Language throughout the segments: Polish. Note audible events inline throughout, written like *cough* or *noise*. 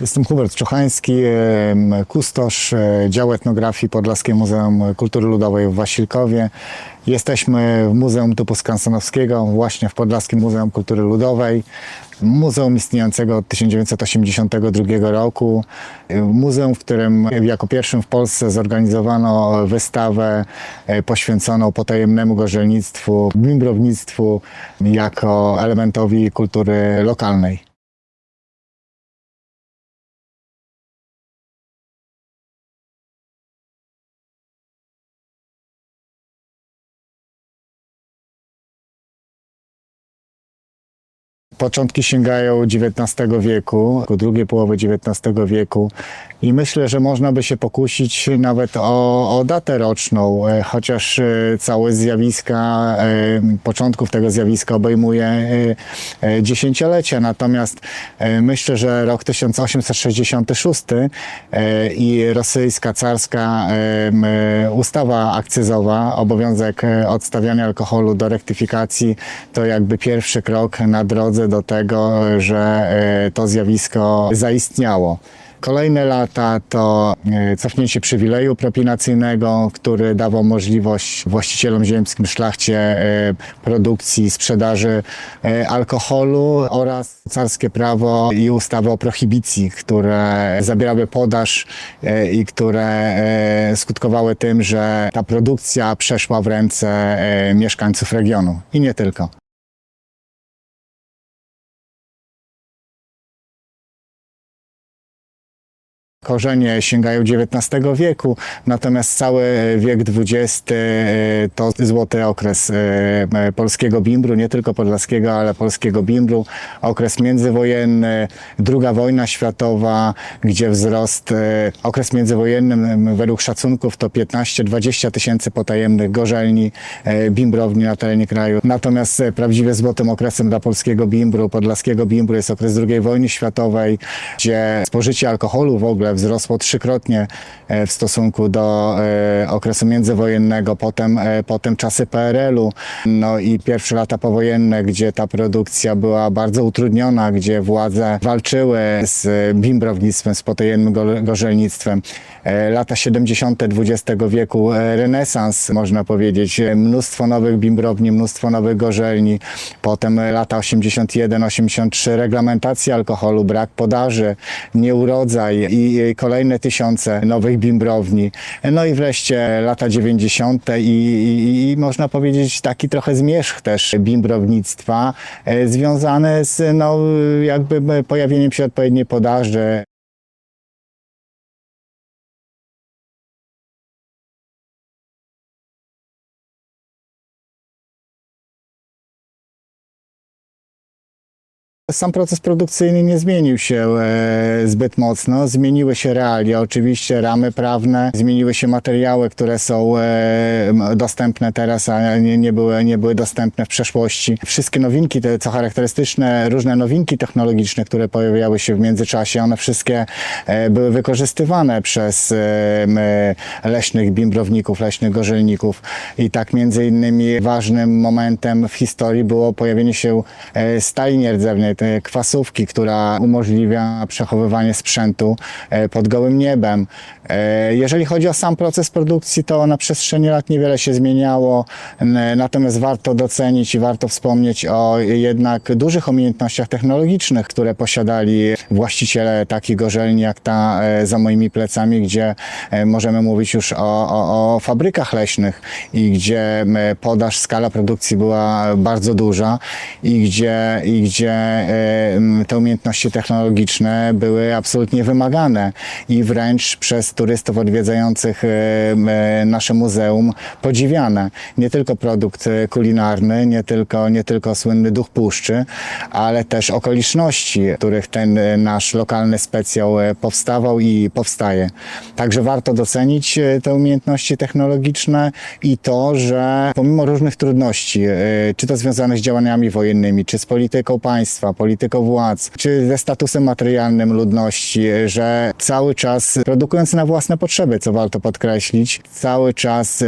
Jestem Hubert Czuchański, kustosz e, działu etnografii Podlaskie Muzeum Kultury Ludowej w Wasilkowie. Jesteśmy w Muzeum Typu Skansenowskiego, właśnie w Podlaskim Muzeum Kultury Ludowej. Muzeum istniejącego od 1982 roku. Muzeum, w którym jako pierwszym w Polsce zorganizowano wystawę e, poświęconą potajemnemu gorzelnictwu, bimbrownictwu jako elementowi kultury lokalnej. Początki sięgają XIX wieku, ku drugiej połowy XIX wieku i myślę, że można by się pokusić nawet o, o datę roczną, e, chociaż e, całe zjawiska, e, początków tego zjawiska obejmuje dziesięciolecia, natomiast myślę, że rok 1866 e, i rosyjska carska ustawa akcyzowa, obowiązek odstawiania alkoholu do rektyfikacji, to jakby pierwszy krok na drodze do tego, że e, to zjawisko zaistniało. Kolejne lata to e, cofnięcie przywileju propinacyjnego, który dawał możliwość właścicielom ziemskim, szlachcie e, produkcji, sprzedaży alkoholu oraz carskie prawo i ustawy o prohibicji, które zabierały podaż i które skutkowały tym, że ta produkcja przeszła w ręce mieszkańców regionu i nie tylko. Korzenie sięgają XIX wieku, natomiast cały wiek XX e, to złoty okres e, polskiego bimbru, nie tylko podlaskiego, ale polskiego bimbru. Okres międzywojenny, druga wojna światowa, gdzie wzrost, e, okres międzywojenny według szacunków to 15-20 tysięcy potajemnych gorzelni, e, bimbrowni na terenie kraju. Natomiast e, prawdziwie złotym okresem dla polskiego bimbru, podlaskiego bimbru jest okres II wojny światowej, gdzie spożycie alkoholu w ogóle wzrosło trzykrotnie e, w stosunku do e, okresu międzywojennego, potem, e, potem czasy PRL-u, no i pierwsze lata powojenne, gdzie ta produkcja była bardzo utrudniona, gdzie władze walczyły z bimbrownictwem, z potajemnym go- gorzelnictwem. E, Lata 70. XX wieku, e, renesans można powiedzieć, E, mnóstwo nowych bimbrowni, mnóstwo nowych gorzelni, potem lata 81-83, reglamentacja alkoholu, brak podaży, nieurodzaj i kolejne tysiące nowych bimbrowni. No i wreszcie lata 90. I, i, i można powiedzieć taki trochę zmierzch też bimbrownictwa związany z no, jakby pojawieniem się odpowiedniej podaży, Sam proces produkcyjny nie zmienił się e, zbyt mocno. Zmieniły się realia, oczywiście ramy prawne, zmieniły się materiały, które są e, dostępne teraz, a nie, nie, były, nie były dostępne w przeszłości. Wszystkie nowinki, te, co charakterystyczne, różne nowinki technologiczne, które pojawiały się w międzyczasie, one wszystkie e, były wykorzystywane przez leśnych bimbrowników, leśnych gorzelników. I tak między innymi ważnym momentem w historii było pojawienie się e, stali tej kwasówki, która umożliwia przechowywanie sprzętu e, pod gołym niebem. E, Jeżeli chodzi o sam proces produkcji, to na przestrzeni lat niewiele się zmieniało, natomiast warto docenić i warto wspomnieć o jednak dużych umiejętnościach technologicznych, które posiadali właściciele takich gorzelni jak ta e, za moimi plecami, gdzie e, możemy mówić już o, o, o fabrykach leśnych i gdzie podaż, skala produkcji była bardzo duża i gdzie, i gdzie te umiejętności technologiczne były absolutnie wymagane i wręcz przez turystów odwiedzających e, e, nasze muzeum podziwiane. Nie tylko produkt e, kulinarny, nie tylko, nie tylko słynny duch puszczy, ale też okoliczności, w których ten nasz lokalny specjał powstawał i powstaje. Także warto docenić te umiejętności technologiczne i to, że pomimo różnych trudności, czy to związanych z działaniami wojennymi, czy z polityką państwa, polityką władz, czy ze statusem materialnym ludności, że cały czas produkując na własne potrzeby, co warto podkreślić, cały czas e,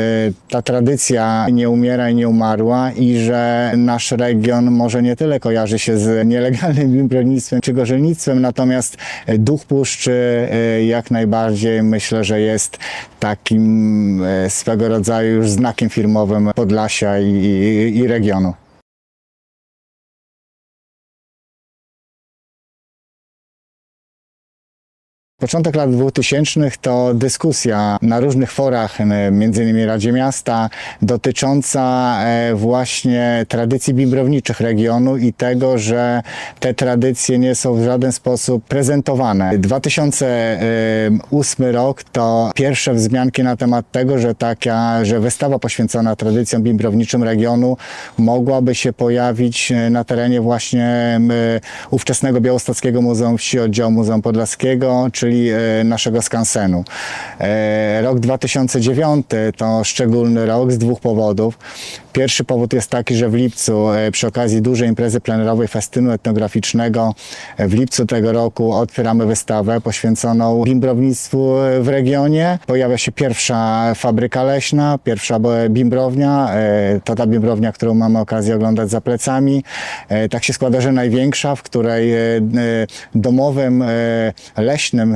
ta tradycja nie umiera i nie umarła i że nasz region może nie tyle kojarzy się z nielegalnym bimbrownictwem czy gorzelnictwem, natomiast e, duch puszczy e, jak najbardziej myślę, że jest takim swego rodzaju już znakiem firmowym Podlasia i, i, i regionu. Początek lat 2000 to dyskusja na różnych forach, m, między innymi Radzie Miasta, dotycząca e, właśnie tradycji bimbrowniczych regionu i tego, że te tradycje nie są w żaden sposób prezentowane. 2008 rok to pierwsze wzmianki na temat tego, że taka, że wystawa poświęcona tradycjom bimbrowniczym regionu mogłaby się pojawić e, na terenie właśnie ówczesnego Białostockiego Muzeum Wsi Oddziału Muzeum Podlaskiego, czyli e, naszego skansenu. E, Rok 2009 to szczególny rok z dwóch powodów. Pierwszy powód jest taki, że w lipcu e, przy okazji dużej imprezy plenerowej festynu etnograficznego w lipcu tego roku otwieramy wystawę poświęconą bimbrownictwu w regionie. Pojawia się pierwsza fabryka leśna, pierwsza bimbrownia. To ta bimbrownia, którą mamy okazję oglądać za plecami. Tak się składa, że największa, w której domowym, e,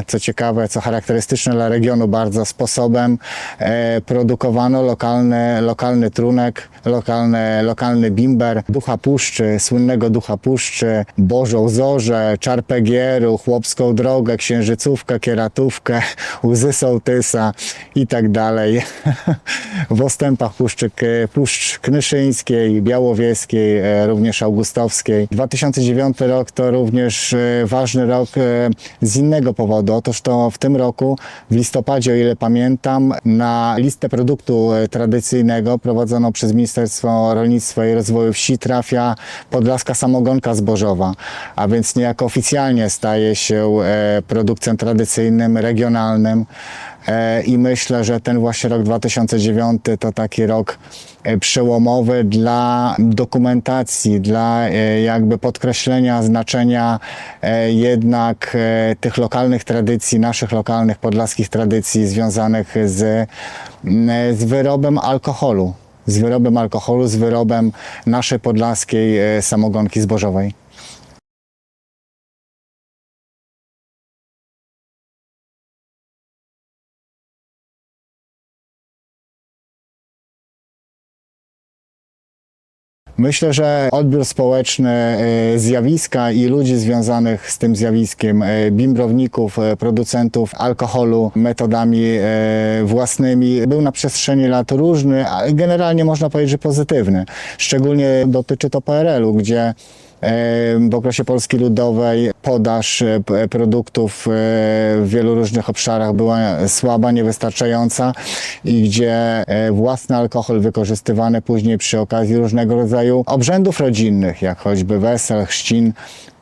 co ciekawe, co charakterystyczne dla regionu bardzo sposobem e, produkowano lokalny, lokalny trunek, lokalny, lokalny bimber, ducha puszczy, słynnego ducha puszczy, Bożą Zorzę, Czarpegieru, Chłopską Drogę, Księżycówkę, Kieratówkę, Łzy Sołtysa i tak dalej. *laughs* W ostępach puszczy, Puszcz Knyszyńskiej, Białowieskiej, e, również Augustowskiej. 2009 rok to również e, ważny rok z innego powodu. Otóż to w tym roku, w listopadzie, o ile pamiętam, na listę produktu e, tradycyjnego prowadzoną przez Ministerstwo Rolnictwa i Rozwoju Wsi trafia podlaska samogonka zbożowa, a więc niejako oficjalnie staje się e, produktem tradycyjnym, regionalnym. E, I myślę, że ten właśnie rok 2009 to taki rok e, przełomowy dla dokumentacji, dla e, jakby podkreślenia znaczenia jednak tych lokalnych tradycji, naszych lokalnych podlaskich tradycji związanych z, z wyrobem alkoholu. Z wyrobem alkoholu, z wyrobem naszej podlaskiej samogonki zbożowej. Myślę, że odbiór społeczny e, zjawiska i ludzi związanych z tym zjawiskiem, e, bimbrowników, e, producentów alkoholu metodami własnymi był na przestrzeni lat różny, ale generalnie można powiedzieć, że pozytywny. Szczególnie dotyczy to PRL-u, gdzie w okresie Polski Ludowej podaż e, p- produktów e, w wielu różnych obszarach była słaba, niewystarczająca i gdzie e, własny alkohol wykorzystywany później przy okazji różnego rodzaju obrzędów rodzinnych, jak choćby wesel, chrzcin,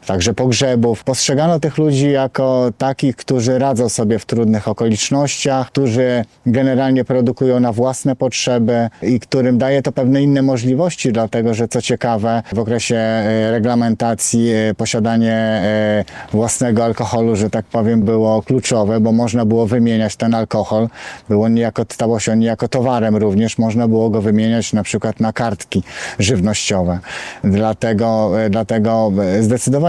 także pogrzebów. Postrzegano tych ludzi jako takich, którzy radzą sobie w trudnych okolicznościach, którzy generalnie produkują na własne potrzeby i którym daje to pewne inne możliwości, dlatego że co ciekawe, w okresie e, reglamentacji e, posiadanie e, własnego alkoholu, że tak powiem, było kluczowe, bo można było wymieniać ten alkohol. Było niejako, stało się on niejako towarem również, można było go wymieniać na przykład na kartki żywnościowe. Dlatego, dlatego e,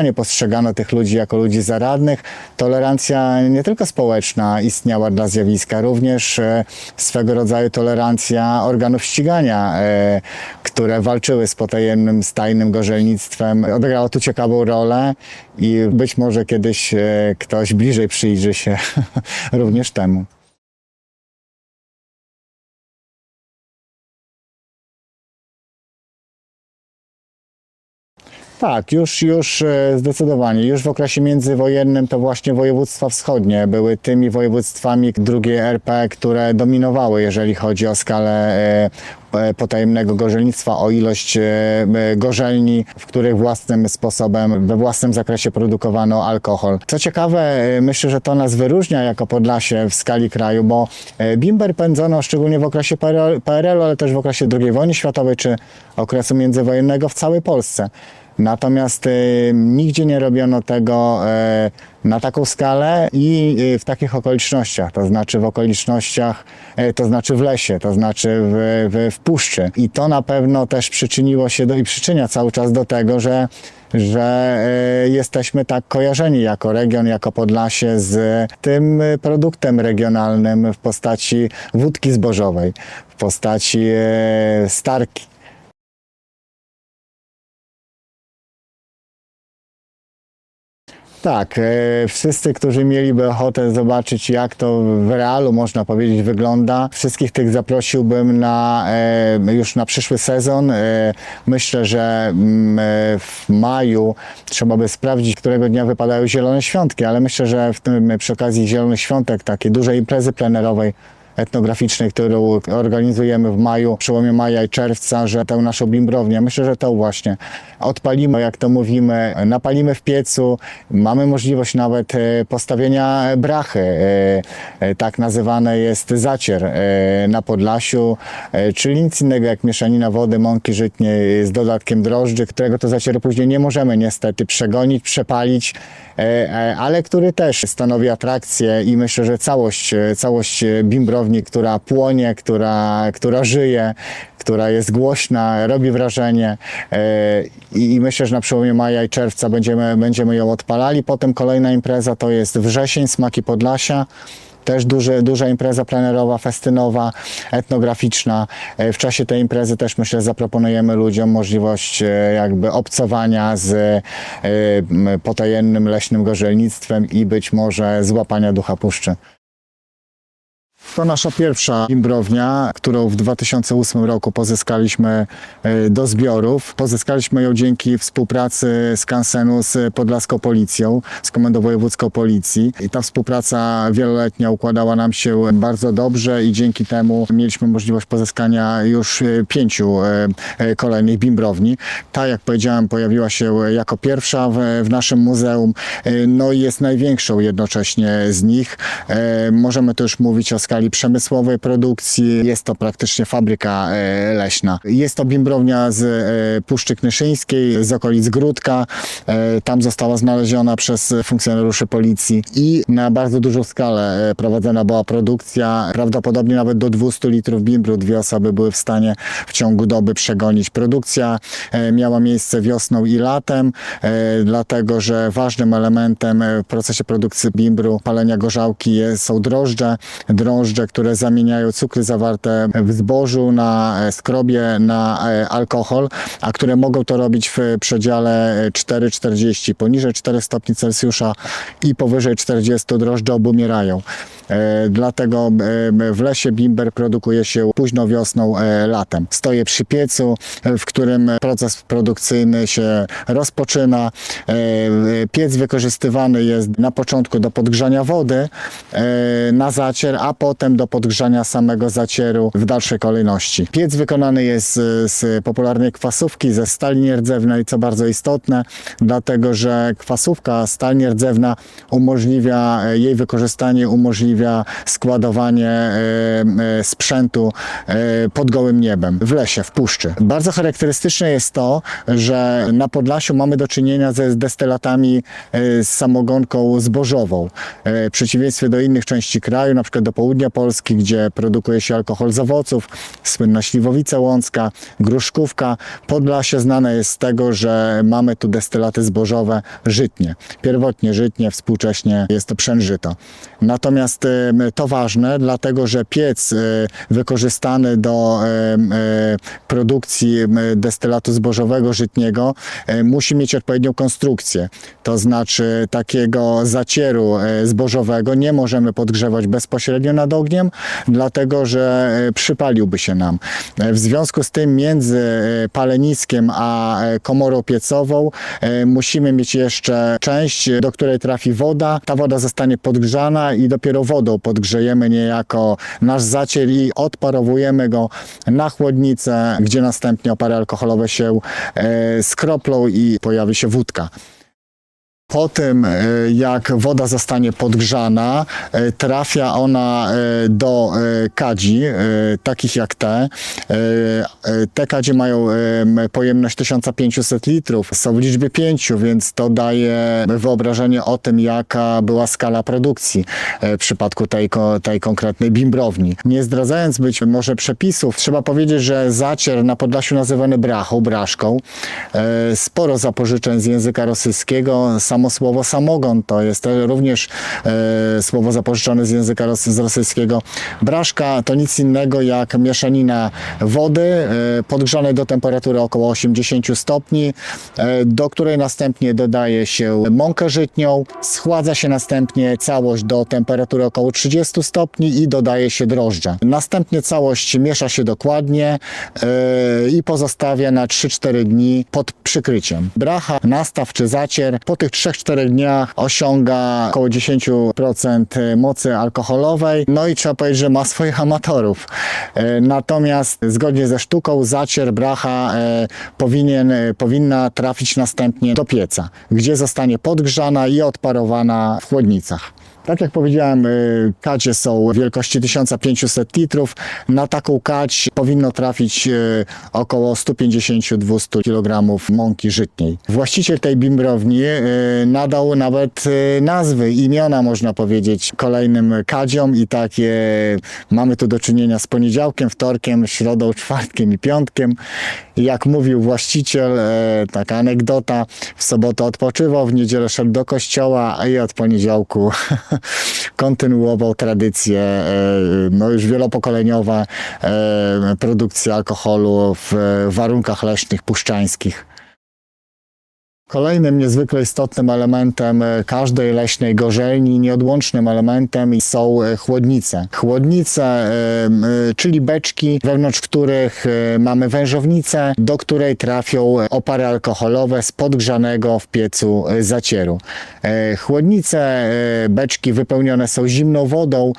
zdecydowanie postrzegano tych ludzi jako ludzi zaradnych. Tolerancja nie tylko społeczna istniała dla zjawiska, również e, swego rodzaju tolerancja organów ścigania, e, które walczyły z potajemnym, stajnym gorzelnictwem. Odegrało tu ciekawą rolę i być może kiedyś e, ktoś bliżej przyjrzy się *laughs* również temu. Tak, już, już e, zdecydowanie. Już w okresie międzywojennym to właśnie województwa wschodnie były tymi województwami drugiej RP, które dominowały, jeżeli chodzi o skalę e, e, potajemnego gorzelnictwa, o ilość gorzelni, w których własnym sposobem, we własnym zakresie produkowano alkohol. Co ciekawe, myślę, że to nas wyróżnia jako Podlasie w skali kraju, bo bimber pędzono szczególnie w okresie PRL- PRL-u, ale też w okresie II wojny światowej czy okresu międzywojennego w całej Polsce. Natomiast y, nigdzie nie robiono tego e, na taką skalę i y, w takich okolicznościach, to znaczy w okolicznościach, e, to znaczy w lesie, to znaczy w, w, w puszczy. I to na pewno też przyczyniło się do i przyczynia cały czas do tego, że że e, jesteśmy tak kojarzeni jako region, jako Podlasie z tym produktem regionalnym w postaci wódki zbożowej, w postaci starki. Tak, e, wszyscy, którzy mieliby ochotę zobaczyć, jak to w realu, można powiedzieć, wygląda, wszystkich tych zaprosiłbym na, e, już na przyszły sezon. E, Myślę, że mm, w maju trzeba by sprawdzić, którego dnia wypadają zielone świątki, ale myślę, że w tym, przy okazji zielonych świątek, takiej dużej imprezy plenerowej, etnograficznej, którą organizujemy w maju, przełomie maja i czerwca, że tę naszą bimbrownię, myślę, że to właśnie odpalimy, jak to mówimy, napalimy w piecu, mamy możliwość nawet e, postawienia brachy, e, e, tak nazywane jest zacier na Podlasiu, czyli nic innego jak mieszanina wody, mąki żytniej z dodatkiem drożdży, którego to zacieru później nie możemy niestety przegonić, przepalić, ale który też stanowi atrakcję i myślę, że całość, całość e, bimbrowni, która płonie, która, która żyje, która jest głośna, robi wrażenie e, i, i myślę, że na przełomie maja i czerwca będziemy, będziemy ją odpalali. Potem kolejna impreza to jest wrzesień, Smaki Podlasia. Też duży, duża impreza plenerowa, festynowa, etnograficzna. E, W czasie tej imprezy też myślę zaproponujemy ludziom możliwość e, jakby obcowania z m, potajemnym leśnym gorzelnictwem i być może złapania ducha puszczy. To nasza pierwsza imbrownia, którą w 2008 roku pozyskaliśmy e, do zbiorów. Pozyskaliśmy ją dzięki współpracy Skansenu z Podlaską Policją, z Komendą Wojewódzką Policji. I ta współpraca wieloletnia układała nam się bardzo dobrze i dzięki temu mieliśmy możliwość pozyskania już e, pięciu e, kolejnych bimbrowni. Ta, jak powiedziałem, pojawiła się jako pierwsza w, naszym muzeum, no i jest największą jednocześnie z nich. Możemy tu już mówić o skali przemysłowej produkcji. Jest to praktycznie fabryka e, leśna. Jest to bimbrownia z e, Puszczy Knyszyńskiej, z okolic Gródka. E, Tam została znaleziona przez funkcjonariuszy policji i na bardzo dużą skalę prowadzona była produkcja. Prawdopodobnie nawet do 200 litrów bimbru dwie osoby były w stanie w ciągu doby przegonić. Produkcja miała miejsce wiosną i latem, dlatego że ważnym elementem w procesie produkcji bimbru, palenia gorzałki są drożdże. Drożdże, które zamieniają cukry zawarte w zbożu na e, skrobie na e, alkohol, a które mogą to robić w przedziale e, 4,40. Poniżej 4 stopni Celsjusza i powyżej 40 drożdże obumierają. E, Dlatego e, w lesie bimber produkuje się późno wiosną, e, latem. Stoję przy piecu, e, w którym proces produkcyjny się rozpoczyna. E, Piec wykorzystywany jest na początku do podgrzania wody e, na zacier, a potem do podgrzania samego zacieru w dalszej kolejności. Piec wykonany jest z, z popularnej kwasówki, ze stali nierdzewnej, co bardzo istotne, dlatego że kwasówka, stal nierdzewna umożliwia, e, jej wykorzystanie umożliwia składowanie e, sprzętu pod gołym niebem, w lesie, w puszczy. Bardzo charakterystyczne jest to, że na Podlasiu mamy do czynienia ze destylatami z samogonką zbożową. W przeciwieństwie do innych części kraju, na przykład do południa Polski, gdzie produkuje się alkohol z owoców, słynna śliwowica łącka, gruszkówka. Podlasie znane jest z tego, że mamy tu destylaty zbożowe żytnie. Pierwotnie żytnie, współcześnie jest to przężyto. Natomiast to ważne, dlatego że piec e, wykorzystany do e, produkcji destylatu zbożowego żytniego e, musi mieć odpowiednią konstrukcję. To znaczy takiego zacieru e, zbożowego nie możemy podgrzewać bezpośrednio nad ogniem, dlatego że e, przypaliłby się nam. E, W związku z tym między e, paleniskiem a komorą piecową musimy mieć jeszcze część, do której trafi woda. Ta woda zostanie podgrzana i dopiero wodą podgrzejemy niejako nasz zacier i odparowujemy go na chłodnicę, gdzie następnie opary alkoholowe się skroplą i pojawi się wódka. Po tym, e, jak woda zostanie podgrzana, e, trafia ona e, do kadzi, takich jak te. Te kadzie mają pojemność 1500 litrów, są w liczbie pięciu, więc to daje wyobrażenie o tym, jaka była skala produkcji w przypadku tej, tej konkretnej bimbrowni. Nie zdradzając być może przepisów, trzeba powiedzieć, że zacier na Podlasiu nazywany brachą, braszką, sporo zapożyczeń z języka rosyjskiego. Samo słowo samogon to jest e, również e, słowo zapożyczone z języka ros- z rosyjskiego. Braszka to nic innego jak mieszanina wody e, podgrzanej do temperatury około 80 stopni, e, do której następnie dodaje się mąkę żytnią, schładza się następnie całość do temperatury około 30 stopni i dodaje się drożdże. Następnie całość miesza się dokładnie e, i pozostawia na 3-4 dni pod przykryciem. Bracha, nastaw czy zacier po tych 3-4 dniach osiąga około 10% mocy alkoholowej. No i trzeba powiedzieć, że ma swoich amatorów. E, Natomiast zgodnie ze sztuką zacier bracha e, powinien, e, powinna trafić następnie do pieca, gdzie zostanie podgrzana i odparowana w chłodnicach. Tak jak powiedziałem, y, kadzie są wielkości 1500 litrów. Na taką kadź powinno trafić y, około 150-200 kg mąki żytniej. Właściciel tej bimbrowni y, nadał nawet nazwy, imiona można powiedzieć kolejnym kadziom i takie mamy tu do czynienia z poniedziałkiem, wtorkiem, środą, czwartkiem i piątkiem. Jak mówił właściciel, taka anegdota, w sobotę odpoczywał, w niedzielę szedł do kościoła, i od poniedziałku *laughs* kontynuował tradycję, e, no już wielopokoleniowa e, produkcji alkoholu w warunkach leśnych, puszczańskich. Kolejnym niezwykle istotnym elementem e, każdej leśnej gorzelni, nieodłącznym elementem są e, chłodnice. Chłodnice, e, czyli beczki, wewnątrz których mamy wężownicę, do której trafią opary alkoholowe z podgrzanego w piecu zacieru. Chłodnice, beczki wypełnione są zimną wodą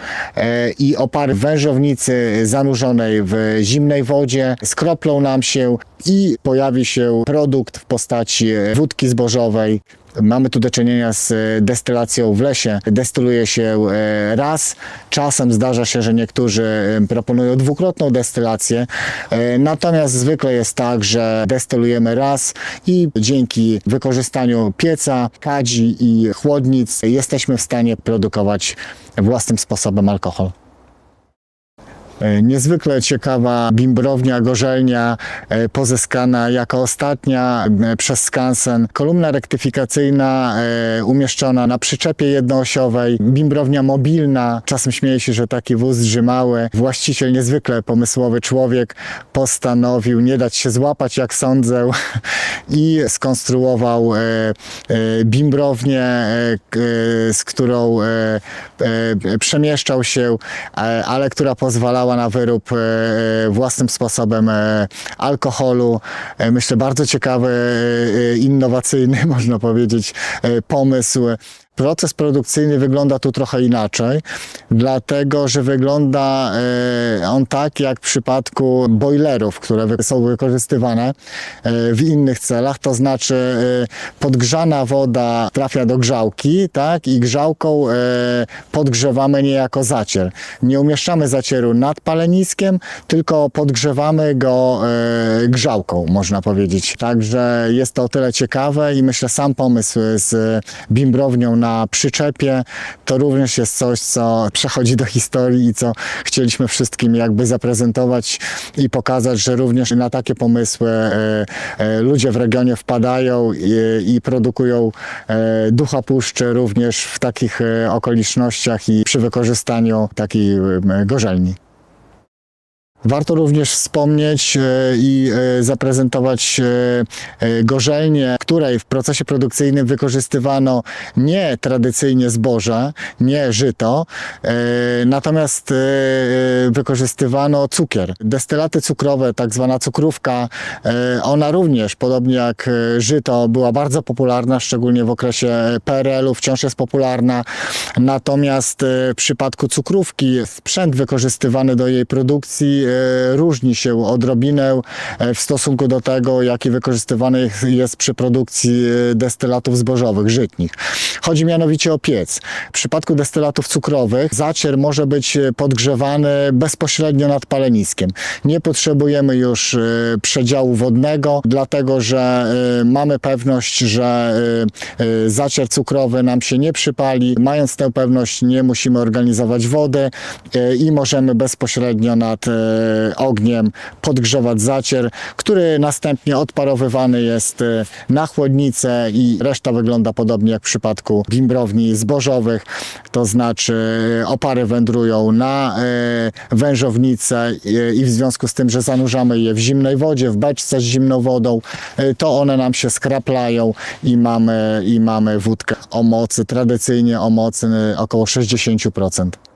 i opary wężownicy zanurzonej w zimnej wodzie skroplą nam się i pojawi się produkt w postaci e, zbożowej. Mamy tu do czynienia z e, destylacją w lesie. Destyluje się e, raz. Czasem zdarza się, że niektórzy e, proponują dwukrotną destylację. Natomiast zwykle jest tak, że destylujemy raz i dzięki wykorzystaniu pieca, kadzi i chłodnic jesteśmy w stanie produkować własnym sposobem alkohol. E, Niezwykle ciekawa bimbrownia, gorzelnia e, pozyskana jako ostatnia e, przez Skansen. Kolumna rektyfikacyjna umieszczona na przyczepie jednoosiowej. Bimbrownia mobilna. Czasem śmieję się, że taki wóz drzymały. Właściciel, niezwykle pomysłowy człowiek, postanowił nie dać się złapać, jak sądzę, *laughs* i skonstruował bimbrownię, z którą przemieszczał się, ale która pozwalała na wyrób e, e, własnym sposobem e, alkoholu. Myślę, bardzo ciekawy, innowacyjny, *laughs* można powiedzieć, pomysł. Proces produkcyjny wygląda tu trochę inaczej, dlatego że wygląda e, on tak jak w przypadku boilerów, które są wykorzystywane e, w innych celach, to znaczy e, podgrzana woda trafia do grzałki, tak, i grzałką podgrzewamy niejako zacier. Nie umieszczamy zacieru nad paleniskiem, tylko podgrzewamy go grzałką, można powiedzieć. Także jest to o tyle ciekawe i myślę sam pomysł z bimbrownią na przyczepie to również jest coś, co przechodzi do historii i co chcieliśmy wszystkim jakby zaprezentować i pokazać, że również na takie pomysły e, e, ludzie w regionie wpadają i, produkują e, ducha puszczy również w takich okolicznościach i przy wykorzystaniu takiej gorzelni. Warto również wspomnieć e, i e, zaprezentować e, gorzelnię, której w procesie produkcyjnym wykorzystywano nie tradycyjnie zboże, nie żyto, natomiast wykorzystywano cukier. Destylaty cukrowe, tak zwana cukrówka, ona również, podobnie jak żyto, była bardzo popularna, szczególnie w okresie PRL-u, wciąż jest popularna. Natomiast w przypadku cukrówki sprzęt wykorzystywany do jej produkcji różni się odrobinę e, w stosunku do tego, jaki wykorzystywany jest przy produkcji e, destylatów zbożowych, żytnich. Chodzi mianowicie o piec. W przypadku destylatów cukrowych zacier może być e, podgrzewany bezpośrednio nad paleniskiem. Nie potrzebujemy już e, przedziału wodnego, dlatego że e, mamy pewność, że e, e, zacier cukrowy nam się nie przypali. Mając tę pewność, nie musimy organizować wody e, i możemy bezpośrednio nad e, ogniem podgrzewać zacier, który następnie odparowywany jest e, na chłodnicę i reszta wygląda podobnie jak w przypadku gimbrowni zbożowych, to znaczy e, opary wędrują na e, wężownicę e, i w związku z tym, że zanurzamy je w zimnej wodzie, w beczce z zimną wodą, e, to one nam się skraplają i mamy, i mamy wódkę o mocy, tradycyjnie o mocy e, około 60%.